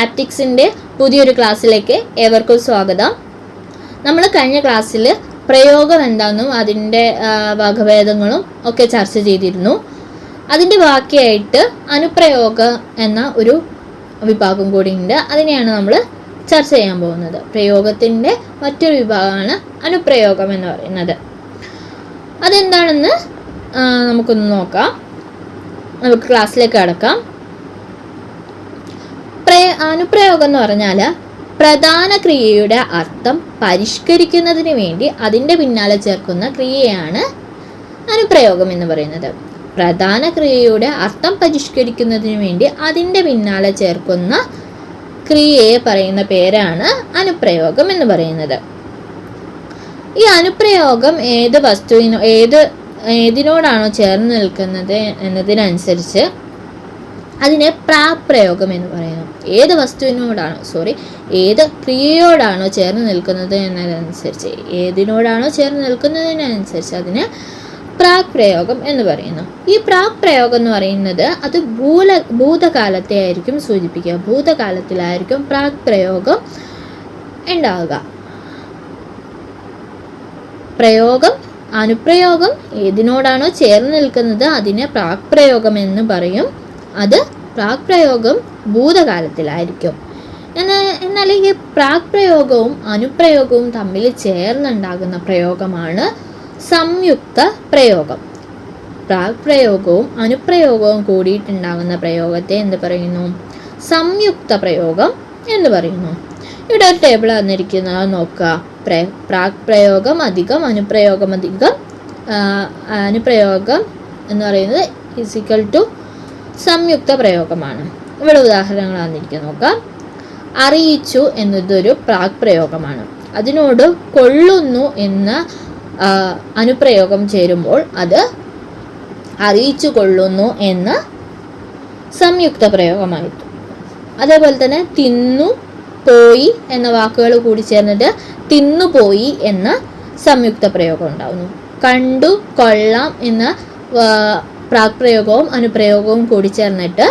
ആപ്റ്റിക്സിന്റെ പുതിയൊരു ക്ലാസ്സിലേക്ക് ഏവർക്കും സ്വാഗതം. നമ്മൾ കഴിഞ്ഞ ക്ലാസ്സിൽ പ്രയോഗം എന്താണെന്നും അതിന്റെ വകഭേദങ്ങളും ഒക്കെ ചർച്ച ചെയ്തിരുന്നു. അതിന്റെ ബാക്കിയായിട്ട് അനുപ്രയോഗം എന്ന ഒരു വിഭാഗം കൂടിയുണ്ട്. അതിനെയാണ് നമ്മൾ ചർച്ച ചെയ്യാൻ പോകുന്നത്. പ്രയോഗത്തിന്റെ മറ്റൊരു വിഭാഗമാണ് അനുപ്രയോഗം എന്ന് പറയുന്നത്. അതെന്താണെന്ന് നമുക്കൊന്ന് നോക്കാം. നമുക്ക് ക്ലാസ്സിലേക്ക് കടക്കാം. അനുപ്രയോഗം എന്ന് പറഞ്ഞാൽ പ്രധാന ക്രിയയുടെ അർത്ഥം പരിഷ്കരിക്കുന്നതിന് വേണ്ടി അതിന്റെ പിന്നാലെ ചേർക്കുന്ന ക്രിയയാണ് അനുപ്രയോഗം എന്ന് പറയുന്നത്. പ്രധാന ക്രിയയുടെ അർത്ഥം പരിഷ്കരിക്കുന്നതിന് വേണ്ടി അതിന്റെ പിന്നാലെ ചേർക്കുന്ന ക്രിയയെ പറയുന്ന പേരാണ് അനുപ്രയോഗം എന്ന് പറയുന്നത്. ഈ അനുപ്രയോഗം ഏത് വസ്തുവിനോ ഏത് ഏതിനോടാണോ ചേർന്ന് നിൽക്കുന്നത് എന്നതിനനുസരിച്ച് അതിനെ പ്രാപ്രയോഗം എന്ന് പറയുന്നു. ഏത് വസ്തുവിനോടാണോ സോറി ഏത് ക്രിയയോടാണോ ചേർന്ന് നിൽക്കുന്നത് എന്നതനുസരിച്ച് ഏതിനോടാണോ ചേർന്ന് നിൽക്കുന്നതിനനുസരിച്ച് അതിന് പ്രാക് പ്രയോഗം എന്ന് പറയുന്നു. ഈ പ്രാക് പ്രയോഗം എന്ന് പറയുന്നത് അത് ഭൂല ഭൂതകാലത്തെ ആയിരിക്കും സൂചിപ്പിക്കുക. ഭൂതകാലത്തിലായിരിക്കും പ്രാക് പ്രയോഗം ഉണ്ടാവുക. പ്രയോഗം അനുപ്രയോഗം ഏതിനോടാണോ ചേർന്ന് നിൽക്കുന്നത് അതിനെ പ്രാക് പ്രയോഗം എന്ന് പറയും. അത് പ്രാക് പ്രയോഗം ഭൂതകാലത്തിലായിരിക്കും. എന്നാൽ എന്നാൽ ഈ പ്രാക് പ്രയോഗവും അനുപ്രയോഗവും തമ്മിൽ ചേർന്നുണ്ടാകുന്ന പ്രയോഗമാണ് സംയുക്ത പ്രയോഗം. പ്രാക് പ്രയോഗവും അനുപ്രയോഗവും കൂടിയിട്ടുണ്ടാകുന്ന പ്രയോഗത്തെ എന്ത് പറയുന്നു? സംയുക്ത പ്രയോഗം എന്ന് പറയുന്നു. ഇവിടെ ഒരു ടേബിൾ തന്നിരിക്കുന്നത് നോക്കുക. പ്ര പ്രാക് പ്രയോഗം അധികം അനുപ്രയോഗം അധികം. അനുപ്രയോഗം എന്ന് പറയുന്നത് ഇസിക്കൽ ടു സംയുക്ത പ്രയോഗമാണ് ഇവിടെ ഉദാഹരണങ്ങൾ തന്നിരിക്കുന്നത് നോക്കാം. അറിയിച്ചു എന്നതൊരു പ്രാക് പ്രയോഗമാണ് അതിനോട് കൊള്ളുന്നു എന്ന അനുപ്രയോഗം ചേരുമ്പോൾ അത് അറിയിച്ചു കൊള്ളുന്നു എന്ന സംയുക്ത പ്രയോഗമായിട്ടു അതേപോലെ തന്നെ തിന്നു പോയി എന്ന വാക്കുകൾ കൂടി ചേർന്നിട്ട് തിന്നുപോയി എന്ന സംയുക്ത പ്രയോഗം ഉണ്ടാവുന്നു. കണ്ടു കൊള്ളാം എന്ന പ്രാക്പ്രയോഗവും അനുപ്രയോഗവും കൂടി ചേർന്നിട്ട്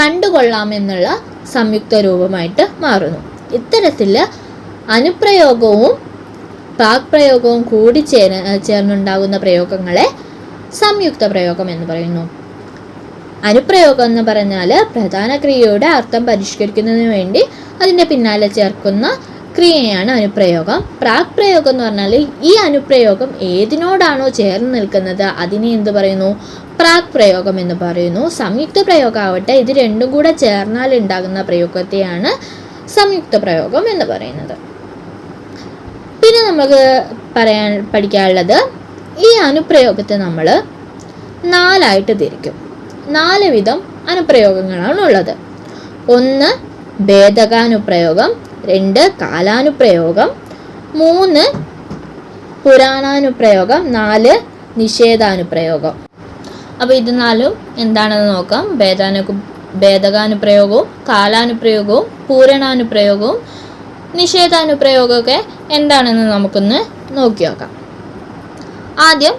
കണ്ടുകൊള്ളാം എന്നുള്ള സംയുക്ത രൂപമായിട്ട് മാറുന്നു. ഇത്തരത്തിൽ അനുപ്രയോഗവും പ്രാക്പ്രയോഗവും കൂടി ചേർ ചേർന്നുണ്ടാകുന്ന പ്രയോഗങ്ങളെ സംയുക്ത പ്രയോഗം എന്ന് പറയുന്നു. അനുപ്രയോഗം എന്ന് പറഞ്ഞാൽ പ്രധാന ക്രിയയുടെ അർത്ഥം പരിഷ്കരിക്കുന്നതിന് വേണ്ടി അതിന്റെ പിന്നാലെ ചേർക്കുന്ന ക്രിയയാണ് അനുപ്രയോഗം. പ്രാക് പ്രയോഗം എന്ന് പറഞ്ഞാൽ ഈ അനുപ്രയോഗം ഏതിനോടാണോ ചേർന്ന് നിൽക്കുന്നത്? അതിനെ എന്ത് പറയുന്നു? പ്രാക് പ്രയോഗം എന്ന് പറയുന്നു. സംയുക്ത പ്രയോഗമാവട്ടെ ഇത് രണ്ടും കൂടെ ചേർന്നാൽ ഉണ്ടാകുന്ന പ്രയോഗത്തെയാണ് സംയുക്ത പ്രയോഗം എന്ന് പറയുന്നത്. പിന്നെ നമുക്ക് പറയാൻ പഠിക്കാനുള്ളത് ഈ അനുപ്രയോഗത്തെ നമ്മൾ നാലായിട്ട് തിരിക്കും. നാല് വിധം അനുപ്രയോഗങ്ങളാണ് ഉള്ളത് ഒന്ന് ഭേദകാനുപ്രയോഗം. രണ്ട് കാലാനുപ്രയോഗം. മൂന്ന് പുരാണാനുപ്രയോഗം. നാല് നിഷേധാനുപ്രയോഗം. അപ്പോൾ ഇത് നാലും എന്താണെന്ന് നോക്കാം. ഭേദാനു ഭേദകാനുപ്രയോഗവും കാലാനുപ്രയോഗവും പൂരണാനുപ്രയോഗവും നിഷേധാനുപ്രയോഗമൊക്കെ എന്താണെന്ന് നമുക്കൊന്ന് നോക്കി നോക്കാം. ആദ്യം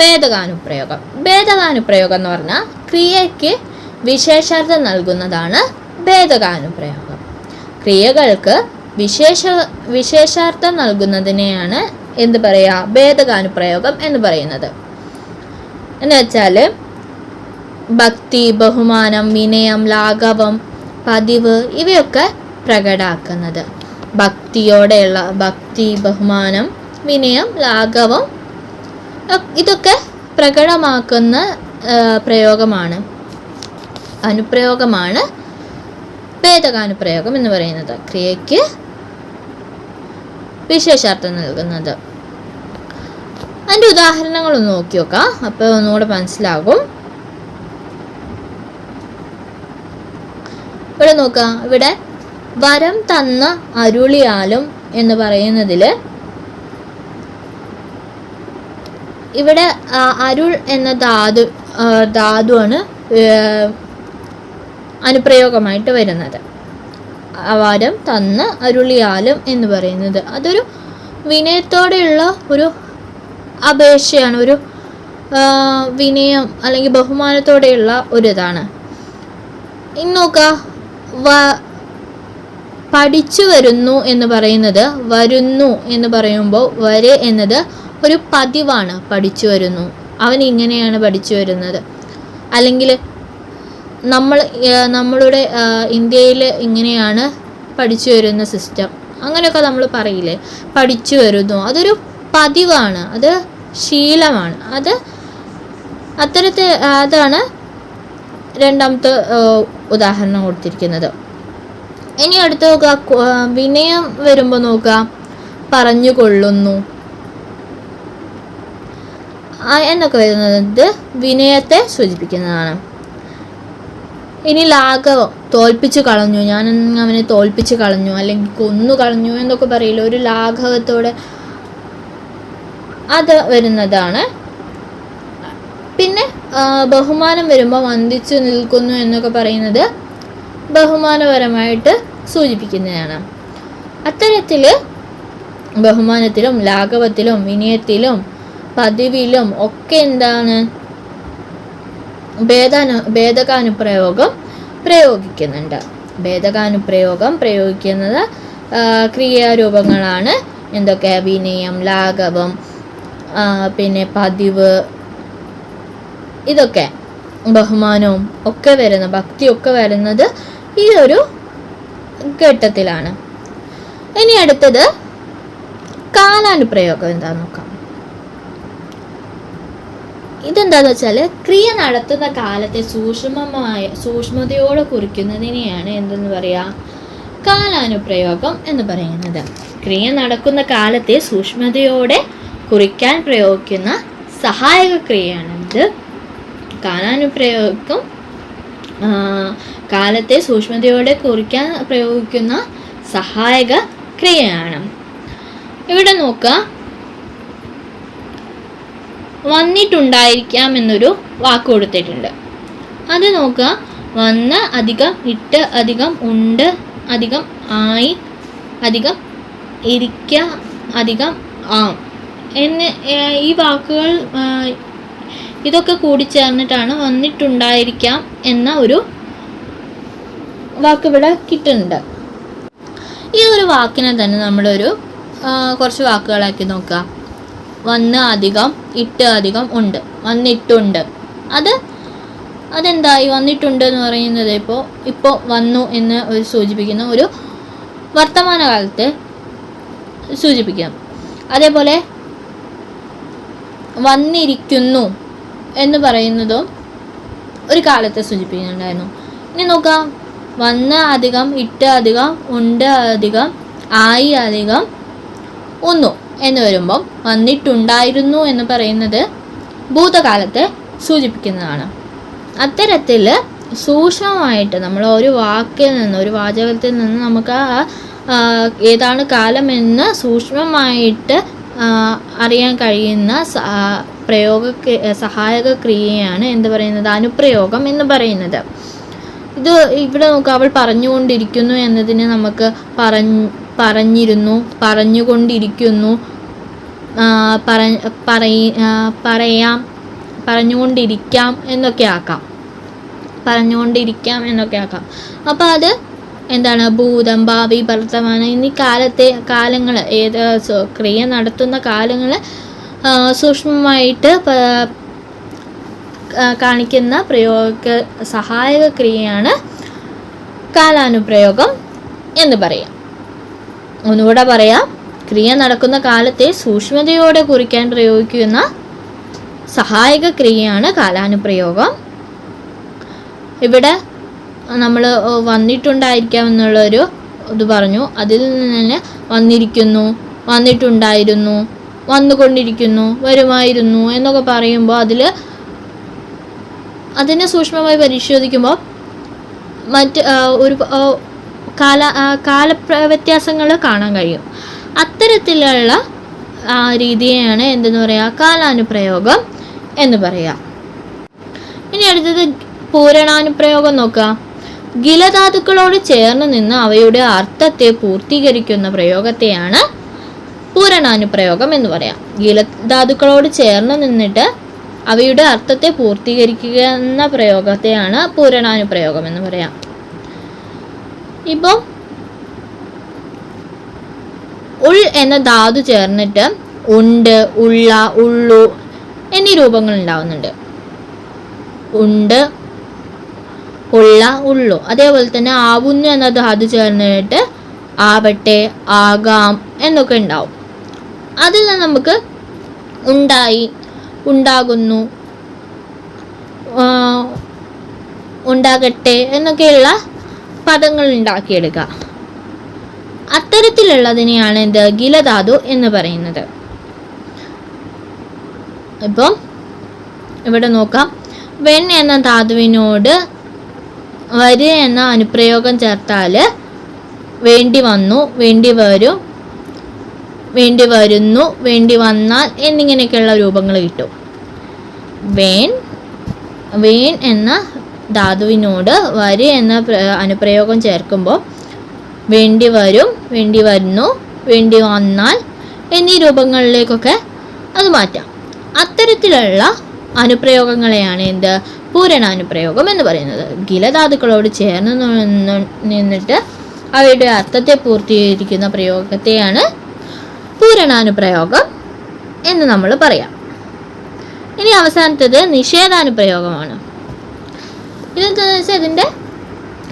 ഭേദകാനുപ്രയോഗം. ഭേദകാനുപ്രയോഗം എന്ന് പറഞ്ഞാൽ ക്രിയയ്ക്ക് വിശേഷാർത്ഥം നൽകുന്നതാണ് ഭേദകാനുപ്രയോഗം. ക്രിയകൾക്ക് വിശേഷ വിശേഷാർത്ഥം നൽകുന്നതിനെയാണ് എന്ത് പറയുക ഭേദകാനുപ്രയോഗം എന്ന് പറയുന്നത്. എന്ന് വെച്ചാൽ ഭക്തി ബഹുമാനം വിനയം ലാഘവം പതിവ് ഇവയൊക്കെ പ്രകടാക്കുന്നത്. ഭക്തിയോടെയുള്ള ഭക്തി ബഹുമാനം വിനയം ലാഘവം ഇതൊക്കെ പ്രകടമാക്കുന്ന പ്രയോഗമാണ്. അനുപ്രയോഗമാണ് ഭേദകാനുപ്രയോഗം എന്ന് പറയുന്നത്. ക്രിയയ്ക്ക് വിശേഷാർത്ഥം നൽകുന്നത്. അതിന്റെ ഉദാഹരണങ്ങളൊന്ന് നോക്കി നോക്കാം. അപ്പോൾ ഒന്നുകൂടെ മനസ്സിലാകും. ഇവിടെ നോക്കുക. ഇവിടെ വരം തന്ന അരുളിയാലും എന്ന് പറയുന്നതിൽ ഇവിടെ അരുൾ എന്ന ധാതു ധാതുവാണ് അനുപ്രയോഗമായിട്ട് വരുന്നത്. വരം തന്ന അരുളിയാലും എന്ന് പറയുന്നത്. അതൊരു വിനയത്തോടെയുള്ള ഒരു അപേക്ഷയാണ് ഒരു വിനയം അല്ലെങ്കിൽ ബഹുമാനത്തോടെയുള്ള ഒരിതാണ്. ഇനി നോക്കുക വ പഠിച്ചു വരുന്നു എന്ന് പറയുന്നത് വരുന്നു എന്ന് പറയുമ്പോൾ വരെ എന്നത് ഒരു പതിവാണ് പഠിച്ചു വരുന്നു. അവൻ ഇങ്ങനെയാണ് പഠിച്ചു വരുന്നത്. അല്ലെങ്കിൽ നമ്മൾ നമ്മളുടെ ഇന്ത്യയിൽ ഇങ്ങനെയാണ് പഠിച്ചു വരുന്ന സിസ്റ്റം. അങ്ങനെയൊക്കെ നമ്മൾ പറയില്ലേ? പഠിച്ചു വരുന്നു. അതൊരു പതിവാണ്. അത് ശീലമാണ്. അത് അത്തരത്തിൽ അതാണ് രണ്ടാമത്തെ ഉദാഹരണം കൊടുത്തിരിക്കുന്നത്. ഇനി അടുത്ത് നോക്കുക. വിനയം വരുമ്പോൾ നോക്കുക. പറഞ്ഞുകൊള്ളുന്നു. എന്നൊക്കെ വരുന്നത് വിനയത്തെ സൂചിപ്പിക്കുന്നതാണ്. ഇനി ലാഘവം. തോൽപ്പിച്ച് കളഞ്ഞു. ഞാൻ അവനെ തോൽപ്പിച്ച് കളഞ്ഞു. അല്ലെങ്കിൽ കൊന്നു കളഞ്ഞു എന്നൊക്കെ പറയില്ല? ഒരു ലാഘവത്തോടെ അത് വരുന്നതാണ്. പിന്നെ ബഹുമാനം വരുമ്പോൾ വന്ദിച്ചു നിൽക്കുന്നു എന്നൊക്കെ പറയുന്നത് ബഹുമാനപരമായിട്ട് സൂചിപ്പിക്കുന്നതാണ്. അത്തരത്തിൽ ബഹുമാനത്തിലും ലാഘവത്തിലും വിനയത്തിലും പതിവിലും ഒക്കെ എന്താണ്? ഭേദാനു ഭേദകാനുപ്രയോഗം പ്രയോഗിക്കുന്നുണ്ട്. ഭേദകാനുപ്രയോഗം പ്രയോഗിക്കുന്നത് ക്രിയാരൂപങ്ങളാണ്. എന്തൊക്കെ? വിനയം ലാഘവം പിന്നെ പതിവ് ഇതൊക്കെ ബഹുമാനവും ഒക്കെ വരുന്ന ഭക്തിയൊക്കെ വരുന്നത് ഈ ഒരു ഘട്ടത്തിലാണ്. ഇനി അടുത്തത് കാലാനുപ്രയോഗം എന്താന്ന് നോക്കാം. ഇതെന്താന്ന് വെച്ചാൽ ക്രിയ നടത്തുന്ന കാലത്തെ സൂക്ഷ്മമായ സൂക്ഷ്മതയോടെ കുറിക്കുന്നതിനെയാണ് എന്തെന്ന് പറയാ? കാലാനുപ്രയോഗം എന്ന് പറയുന്നത്. ക്രിയ നടക്കുന്ന കാലത്തെ സൂക്ഷ്മതയോടെ കുറിക്കാൻ പ്രയോഗിക്കുന്ന സഹായക ക്രിയയാണിത്. കാലാനുപ്രയോഗിക്കും കാലാനുപ്രയോഗം കാലത്തെ സൂക്ഷ്മതയോടെ കുറിക്കാൻ പ്രയോഗിക്കുന്ന സഹായക ക്രിയയാണ്. ഇവിടെ നോക്കുക. വന്നിട്ടുണ്ടായിരിക്കാം എന്നൊരു വാക്ക് കൊടുത്തിട്ടുണ്ട്. അത് നോക്കുക. വന്ന് അധികം ഇട്ട് അധികം ഉണ്ട് അധികം ആയി അധികം ഇരിക്ക അധികം ആം. എന്ന് ഈ വാക്കുകൾ ഇതൊക്കെ ഇതൊക്കെ കൂടിച്ചേർന്നിട്ടാണ് വന്നിട്ടുണ്ടായിരിക്കാം എന്ന ഒരു വാക്ക് ഇവിടെ കിട്ടുന്നുണ്ട്. ഈ ഒരു വാക്കിനെ തന്നെ നമ്മളൊരു കുറച്ച് വാക്കുകളാക്കി നോക്കുക. വന്ന് അധികം ഇട്ട് അധികം ഉണ്ട്. വന്നിട്ടുണ്ട്. അത് അതെന്തായി? വന്നിട്ടുണ്ട് എന്ന് പറയുന്നത് ഇപ്പോൾ ഇപ്പോൾ വന്നു എന്ന് ഒരു സൂചിപ്പിക്കുന്ന ഒരു വർത്തമാനകാലത്ത് സൂചിപ്പിക്കാം. അതേപോലെ വന്നിരിക്കുന്നു എന്ന് പറയുന്നതും ഒരു കാലത്തെ സൂചിപ്പിക്കുന്നുണ്ടായിരുന്നു. ഇനി നോക്കാം. വന്ന അധികം ഇട്ട് അധികം ഉണ്ട് അധികം ആയി അധികം ഒന്നു എന്ന് വരുമ്പം വന്നിട്ടുണ്ടായിരുന്നു എന്ന് പറയുന്നത് ഭൂതകാലത്തെ സൂചിപ്പിക്കുന്നതാണ്. അത്തരത്തിൽ സൂക്ഷ്മമായിട്ട് നമ്മൾ ഒരു വാക്കിൽ നിന്ന് ഒരു വാചകത്തിൽ നിന്ന് നമുക്ക് ഏതാണ് കാലമെന്ന് സൂക്ഷ്മമായിട്ട് അറിയാൻ കഴിയുന്ന പ്രയോഗ സഹായക ക്രിയയാണ് എന്ത് പറയുന്നത്? അനുപ്രയോഗം എന്ന് പറയുന്നത്. ഇത് ഇവിടെ നോക്കുക അവൾ പറഞ്ഞുകൊണ്ടിരിക്കുന്നു എന്നതിന് നമുക്ക് പറഞ്ഞ് പറഞ്ഞിരുന്നു പറഞ്ഞുകൊണ്ടിരിക്കുന്നു. പറയാം പറഞ്ഞുകൊണ്ടിരിക്കാം എന്നൊക്കെ ആക്കാം. പറഞ്ഞുകൊണ്ടിരിക്കാം എന്നൊക്കെ ആക്കാം. അപ്പോൾ അത് എന്താണ് ഭൂതം ഭാവി വർത്തമാനം എന്നീ കാലത്തെ കാലങ്ങൾ ഏത് ക്രിയ നടത്തുന്ന കാലങ്ങൾ സൂക്ഷ്മമായിട്ട് കാണിക്കുന്ന പ്രയോഗ സഹായക ക്രിയയാണ് കാലാനുപ്രയോഗം എന്ന് പറയാം. ഒന്നുകൂടെ പറയാം. ക്രിയ നടക്കുന്ന കാലത്തെ സൂക്ഷ്മതയോടെ കുറിക്കാൻ പ്രയോഗിക്കുന്ന സഹായക ക്രിയയാണ് കാലാനുപ്രയോഗം. ഇവിടെ നമ്മൾ വന്നിട്ടുണ്ടായിരിക്കാം എന്നുള്ളൊരു ഇത് പറഞ്ഞു. അതിൽ നിന്ന് തന്നെ വന്നിരിക്കുന്നു വന്നിട്ടുണ്ടായിരുന്നു വന്നുകൊണ്ടിരിക്കുന്നു വരുമായിരുന്നു എന്നൊക്കെ പറയുമ്പോൾ അതിൽ അതിനെ സൂക്ഷ്മമായി പരിശോധിക്കുമ്പോൾ മറ്റ് ഒരു കാല കാല വ്യത്യാസങ്ങൾ കാണാൻ കഴിയും. അത്തരത്തിലുള്ള രീതിയാണ് എന്തെന്ന് പറയുക കാലാനുപ്രയോഗം എന്ന് പറയാം. ഇനി അടുത്തത് പൂരണാനുപ്രയോഗം നോക്കുക ഗിലധാതുക്കളോട് ചേർന്ന് നിന്ന് അവയുടെ അർത്ഥത്തെ പൂർത്തീകരിക്കുന്ന പ്രയോഗത്തെയാണ് പൂരണാനുപ്രയോഗം എന്ന് പറയാം. ഗിലധാതുക്കളോട് ചേർന്ന് നിന്നിട്ട് അവയുടെ അർത്ഥത്തെ പൂർത്തീകരിക്കുക എന്ന പ്രയോഗത്തെയാണ് പൂരണാനുപ്രയോഗം എന്ന് പറയാം. ഇപ്പം ഉൾ എന്ന ധാതു ചേർന്നിട്ട് ഉണ്ട് ഉള്ള ഉള്ളു എന്നീ രൂപങ്ങൾ ഉണ്ടാവുന്നുണ്ട്. ഉണ്ട് ഉള്ള ഉള്ളു. അതേപോലെ തന്നെ ആവുന്നു എന്ന ധാതു ചേർന്നിട്ട് ആവട്ടെ ആകാം എന്നൊക്കെ ഉണ്ടാവും. അതിൽ നമുക്ക് ഉണ്ടായി ഉണ്ടാകുന്നു ഉണ്ടാകട്ടെ എന്നൊക്കെയുള്ള പദങ്ങൾ ഉണ്ടാക്കിയെടുക്കുക അത്തരത്തിലുള്ളതിനെയാണ് എന്ത് ഗിലധാതു എന്ന് പറയുന്നത്. ഇപ്പം ഇവിടെ നോക്കാം. വെൺ എന്ന ധാതുവിനോട് വരി എന്ന അനുപ്രയോഗം ചേർത്താൽ വേണ്ടി വന്നു വേണ്ടി വരും വേണ്ടി വരുന്നു വേണ്ടി വന്നാൽ എന്നിങ്ങനെയൊക്കെയുള്ള രൂപങ്ങൾ കിട്ടും. വേൻ വേൻ എന്ന ധാതുവിനോട് വരി എന്ന അനുപ്രയോഗം ചേർക്കുമ്പോൾ വേണ്ടി വരും വേണ്ടി വരുന്നു വേണ്ടി വന്നാൽ എന്നീ രൂപങ്ങളിലേക്കൊക്കെ അത് മാറ്റാം. അത്തരത്തിലുള്ള അനുപ്രയോഗങ്ങളെയാണ് എന്ത്? പൂരണാനുപ്രയോഗം എന്ന് പറയുന്നത്. ഗിലധാതുക്കളോട് ചേർന്ന് നിന്നിട്ട് അവയുടെ അർത്ഥത്തെ പൂർത്തീകരിക്കുന്ന പ്രയോഗത്തെയാണ് പൂരണാനുപ്രയോഗം എന്ന് നമ്മൾ പറയാം. ഇനി അവസാനത്തേത് നിഷേധാനുപ്രയോഗമാണ്. ഇതെന്താണെന്ന് വെച്ചാൽ ഇതിന്റെ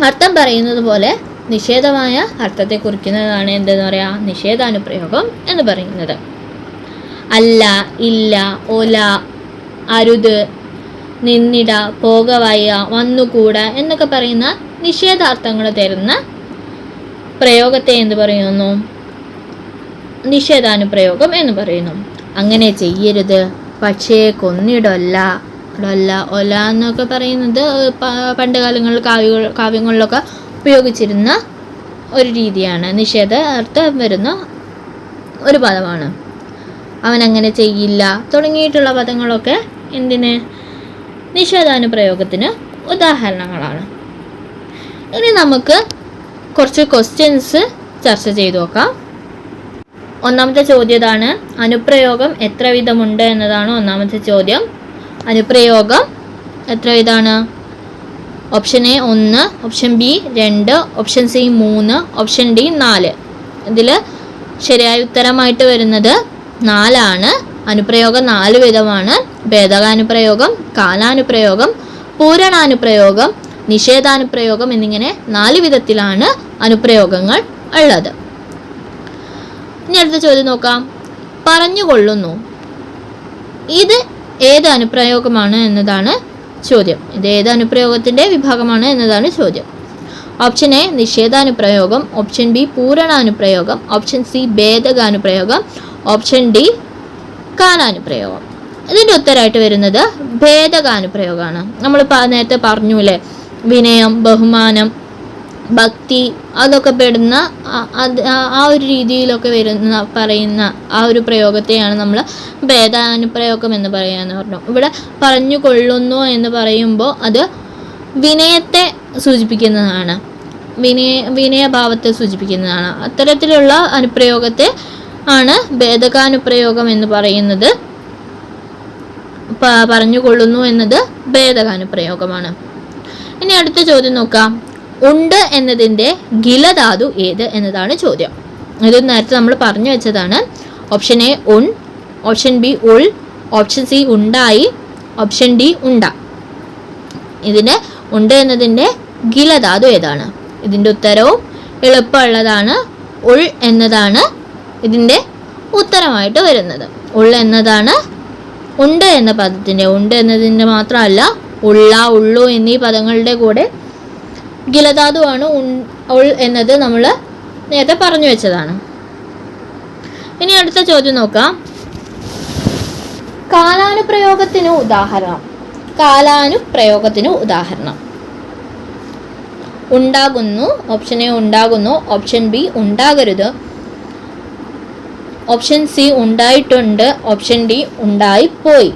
അർത്ഥം പറയുന്നത് പോലെ നിഷേധമായ അർത്ഥത്തെ കുറിക്കുന്നതാണ് എന്തെന്ന് പറയാ? നിഷേധാനുപ്രയോഗം എന്ന് പറയുന്നത്. അല്ല ഇല്ല ഒല അരുത് നിന്നിട പോകവയ്യ വന്നുകൂടാ എന്നൊക്കെ പറയുന്ന നിഷേധാർത്ഥങ്ങൾ തരുന്ന പ്രയോഗത്തെ എന്ത് പറയുന്നു? നിഷേധാനുപ്രയോഗം എന്ന് പറയുന്നു. അങ്ങനെ ചെയ്യരുത്. പക്ഷേ കൊന്നിടൊല്ല. ഒല്ല ഒല എന്നൊക്കെ പറയുന്നത് പണ്ട് കാലങ്ങളിൽ കാവ്യ കാവ്യങ്ങളിലൊക്കെ ഉപയോഗിച്ചിരുന്ന ഒരു രീതിയാണ്. നിഷേധ അർത്ഥം വരുന്ന ഒരു പദമാണ്. അവൻ അങ്ങനെ ചെയ്യില്ല. തുടങ്ങിയിട്ടുള്ള പദങ്ങളൊക്കെ എന്തിന്? നിഷേധാനുപ്രയോഗത്തിന് ഉദാഹരണങ്ങളാണ്. ഇനി നമുക്ക് കുറച്ച് ക്വസ്റ്റ്യൻസ് ചർച്ച ചെയ്തു നോക്കാം. ഒന്നാമത്തെ ചോദ്യം ഇതാണ് അനുപ്രയോഗം എത്ര വിധമുണ്ട്? എന്നതാണ് ഒന്നാമത്തെ ചോദ്യം. അനുപ്രയോഗം എത്ര വിധമാണ് ഓപ്ഷൻ എ ഒന്ന് ഓപ്ഷൻ ബി രണ്ട് ഓപ്ഷൻ സി മൂന്ന് ഓപ്ഷൻ ഡി നാല്. ഇതിൽ ശരിയായ ഉത്തരമായിട്ട് വരുന്നത് നാലാണ്. അനുപ്രയോഗം നാല് വിധമാണ്. ഭേദകാനുപ്രയോഗം കാലാനുപ്രയോഗം പൂരണാനുപ്രയോഗം നിഷേധാനുപ്രയോഗം എന്നിങ്ങനെ നാല് വിധത്തിലാണ് അനുപ്രയോഗങ്ങൾ ഉള്ളത്. ഇനി അടുത്ത ചോദ്യം നോക്കാം. പറഞ്ഞുകൊള്ളുന്നു. ഇത് ഏത് അനുപ്രയോഗമാണ് എന്നതാണ് ചോദ്യം. ഇത് ഏത് അനുപ്രയോഗത്തിന്റെ വിഭാഗമാണ് എന്നതാണ് ചോദ്യം. ഓപ്ഷൻ എ നിഷേധാനുപ്രയോഗം. ഓപ്ഷൻ ബി പൂരണാനുപ്രയോഗം. ഓപ്ഷൻ സി ഭേദകാനുപ്രയോഗം. ഓപ്ഷൻ ഡി കാലാനുപ്രയോഗം. ഇതിന്റെ ഉത്തരമായിട്ട് വരുന്നത് ഭേദകാനുപ്രയോഗമാണ്. നമ്മൾ നേരത്തെ പറഞ്ഞു അല്ലേ വിനയം ബഹുമാനം ഭക്തി അതൊക്കെ പെടുന്ന അത് ആ ഒരു രീതിയിലൊക്കെ വരുന്ന പറയുന്ന ആ ഒരു പ്രയോഗത്തെയാണ് നമ്മൾ ഭേദാനുപ്രയോഗം എന്ന് പറയാന്ന് പറഞ്ഞു. ഇവിടെ പറഞ്ഞു കൊള്ളുന്നു എന്ന് പറയുമ്പോൾ അത് വിനയത്തെ സൂചിപ്പിക്കുന്നതാണ്. വിനയ വിനയഭാവത്തെ സൂചിപ്പിക്കുന്നതാണ്. അത്തരത്തിലുള്ള അനുപ്രയോഗത്തെ ആണ് ഭേദകാനുപ്രയോഗം എന്ന് പറയുന്നത്. പറഞ്ഞുകൊള്ളുന്നു എന്നത് ഭേദകാനുപ്രയോഗമാണ് ഇനി അടുത്ത ചോദ്യം നോക്കാം. ഉണ്ട് എന്നതിന്റെ ഗിലധാതു ഏത് എന്നതാണ് ചോദ്യം. ഇത് നേരത്തെ നമ്മൾ പറഞ്ഞു വെച്ചതാണ്. ഓപ്ഷൻ എ ഉൺ ഓപ്ഷൻ ബി ഉൾ ഓപ്ഷൻ സി ഉണ്ടായി ഓപ്ഷൻ ഡി ഉണ്ട. ഇതിന് ഉണ്ട് എന്നതിന്റെ ഗിലധാതു ഏതാണ്? ഇതിന്റെ ഉത്തരവും എളുപ്പമുള്ളതാണ് ഉൾ എന്നതാണ് ഇതിന്റെ ഉത്തരമായിട്ട് വരുന്നത്. ഉള്ള എന്നതാണ് ഉണ്ട് എന്ന പദത്തിന്റെ ഉണ്ട് എന്നതിന്റെ മാത്രമല്ല ഉള്ള ഉള്ളു എന്നീ പദങ്ങളുടെ കൂടെ ഗിലധാതുവാണ് ഉൾ എന്നത് നമ്മൾ നേരത്തെ പറഞ്ഞു വെച്ചതാണ്. ഇനി അടുത്ത ചോദ്യം നോക്കാം. കാലാനുപ്രയോഗത്തിന് ഉദാഹരണം. കാലാനുപ്രയോഗത്തിന് ഉദാഹരണം. ഉണ്ടാകുന്നു ഓപ്ഷൻ എ ഉണ്ടാകുന്നു ഓപ്ഷൻ ബി ഉണ്ടാകരുത്. ഓപ്ഷൻ സി ഉണ്ടായിട്ടുണ്ട്. ഓപ്ഷൻ ഡി ഉണ്ടായിപ്പോയി.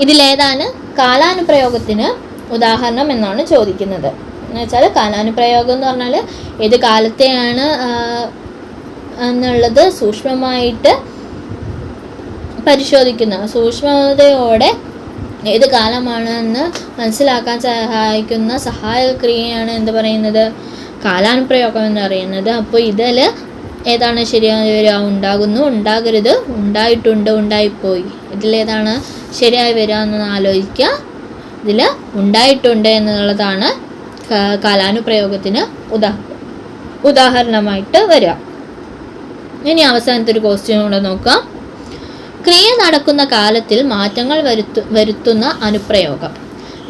ഇതിലേതാണ് കാലാനുപ്രയോഗത്തിന് ഉദാഹരണം എന്നാണ് ചോദിക്കുന്നത്. എന്ന് വെച്ചാൽ കാലാനുപ്രയോഗം എന്ന് പറഞ്ഞാൽ ഏത് കാലത്തെയാണ് എന്നുള്ളത് സൂക്ഷ്മമായിട്ട് പരിശോധിക്കുന്ന. സൂക്ഷ്മതയോടെ ഏത് കാലമാണെന്ന് മനസ്സിലാക്കാൻ സഹായിക്കുന്ന സഹായക്രിയയാണ് എന്ത് പറയുന്നത്? കാലാനുപ്രയോഗം എന്ന് പറയുന്നത്. അപ്പോൾ ഇതിൽ ഏതാണ് ശരിയായ വരിക ഉണ്ടാകുന്നു. ഉണ്ടാകരുത്. ഉണ്ടായിട്ടുണ്ട്. ഉണ്ടായിപ്പോയി. ഇതിലേതാണ് ശരിയായി വരിക എന്ന് ആലോചിക്കുക. ഇതിൽ ഉണ്ടായിട്ടുണ്ട് എന്നുള്ളതാണ് കാലാനുപ്രയോഗത്തിന് ഉദാ ഉദാഹരണമായിട്ട് വരിക. ഇനി അവസാനത്തെ ഒരു ക്വസ്റ്റ്യൻ കൂടെ നോക്കാം. ക്രിയ നടക്കുന്ന കാലത്തിൽ മാറ്റങ്ങൾ വരുത്തു വരുത്തുന്ന അനുപ്രയോഗം.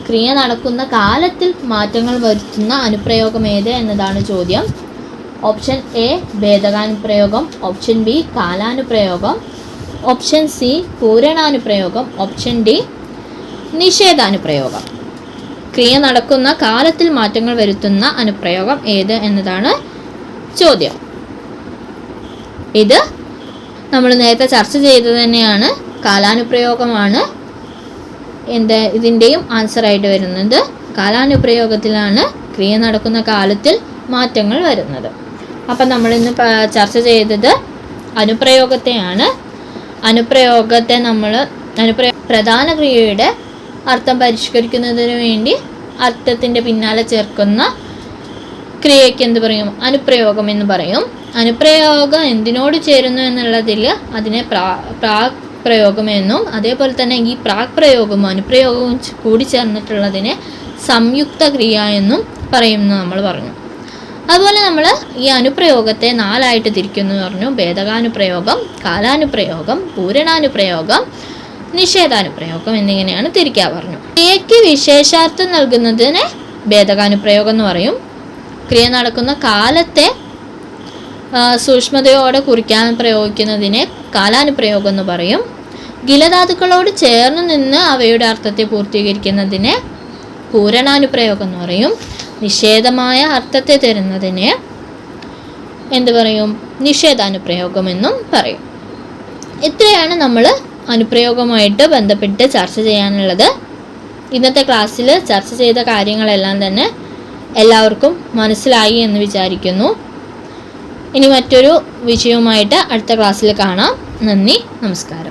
ക്രിയ നടക്കുന്ന കാലത്തിൽ മാറ്റങ്ങൾ വരുത്തുന്ന അനുപ്രയോഗം ഏത് എന്നതാണ് ചോദ്യം. ഓപ്ഷൻ എ ഭേദകാനുപ്രയോഗം ഓപ്ഷൻ ബി കാലാനുപ്രയോഗം. ഓപ്ഷൻ സി പൂരണാനുപ്രയോഗം. ഓപ്ഷൻ ഡി നിഷേധാനുപ്രയോഗം. ക്രിയ നടക്കുന്ന കാലത്തിൽ മാറ്റങ്ങൾ വരുത്തുന്ന അനുപ്രയോഗം ഏത് എന്നതാണ് ചോദ്യം. ഇത് നമ്മൾ നേരത്തെ ചർച്ച ചെയ്തത് തന്നെയാണ്. കാലാനുപ്രയോഗമാണ് എന്ത് ഇതിന്റെയും ആൻസറായിട്ട് വരുന്നത്. കാലാനുപ്രയോഗത്തിലാണ് ക്രിയ നടക്കുന്ന കാലത്തിൽ മാറ്റങ്ങൾ വരുന്നത്. അപ്പം നമ്മളിന്ന് ചർച്ച ചെയ്തത് അനുപ്രയോഗത്തെയാണ്. അനുപ്രയോഗത്തെ നമ്മൾ അനുപ്രയോ പ്രധാന ക്രിയയുടെ അർത്ഥം പരിഷ്കരിക്കുന്നതിന് വേണ്ടി അർത്ഥത്തിന്റെ പിന്നാലെ ചേർക്കുന്ന ക്രിയയ്ക്ക് എന്ത് പറയും? അനുപ്രയോഗം എന്ന് പറയും. അനുപ്രയോഗം എന്തിനോട് ചേരുന്നു എന്നുള്ളതിൽ അതിനെ പ്രാ പ്രാക് പ്രയോഗമെന്നും അതേപോലെ തന്നെ ഈ പ്രാക് പ്രയോഗവും അനുപ്രയോഗവും കൂടി ചേർന്നിട്ടുള്ളതിനെ സംയുക്ത ക്രിയ എന്നും പറയുമെന്ന് നമ്മൾ പറഞ്ഞു. അതുപോലെ നമ്മൾ ഈ അനുപ്രയോഗത്തെ നാലായിട്ട് തിരിക്കുന്നു എന്ന് പറഞ്ഞു. ഭേദകാനുപ്രയോഗം കാലാനുപ്രയോഗം പൂരണാനുപ്രയോഗം നിഷേധാനുപ്രയോഗം എന്നിങ്ങനെയാണ് തിരിക്കാൻ പറഞ്ഞു. ക്രിയയ്ക്ക് വിശേഷാർത്ഥം നൽകുന്നതിനെ ഭേദകാനുപ്രയോഗം എന്ന് പറയും. ക്രിയ നടക്കുന്ന കാലത്തെ സൂക്ഷ്മതയോടെ കുറിക്കാൻ പ്രയോഗിക്കുന്നതിനെ കാലാനുപ്രയോഗം എന്ന് പറയും. ഗിലധാതുക്കളോട് ചേർന്ന് നിന്ന് അവയുടെ അർത്ഥത്തെ പൂർത്തീകരിക്കുന്നതിനെ പൂരണാനുപ്രയോഗം എന്ന് പറയും. നിഷേധമായ അർത്ഥത്തെ തരുന്നതിന് എന്ത് പറയും? നിഷേധാനുപ്രയോഗം എന്നും പറയും. ഇത്രയാണ് നമ്മൾ അനുപ്രയോഗമായിട്ട് ബന്ധപ്പെട്ട് ചർച്ച ചെയ്യാനുള്ളത്. ഇന്നത്തെ ക്ലാസ്സിൽ ചർച്ച ചെയ്ത കാര്യങ്ങളെല്ലാം തന്നെ എല്ലാവർക്കും മനസ്സിലായി എന്ന് വിചാരിക്കുന്നു. ഇനി മറ്റൊരു വിഷയവുമായിട്ട് അടുത്ത ക്ലാസ്സിൽ കാണാം. നന്ദി നമസ്കാരം.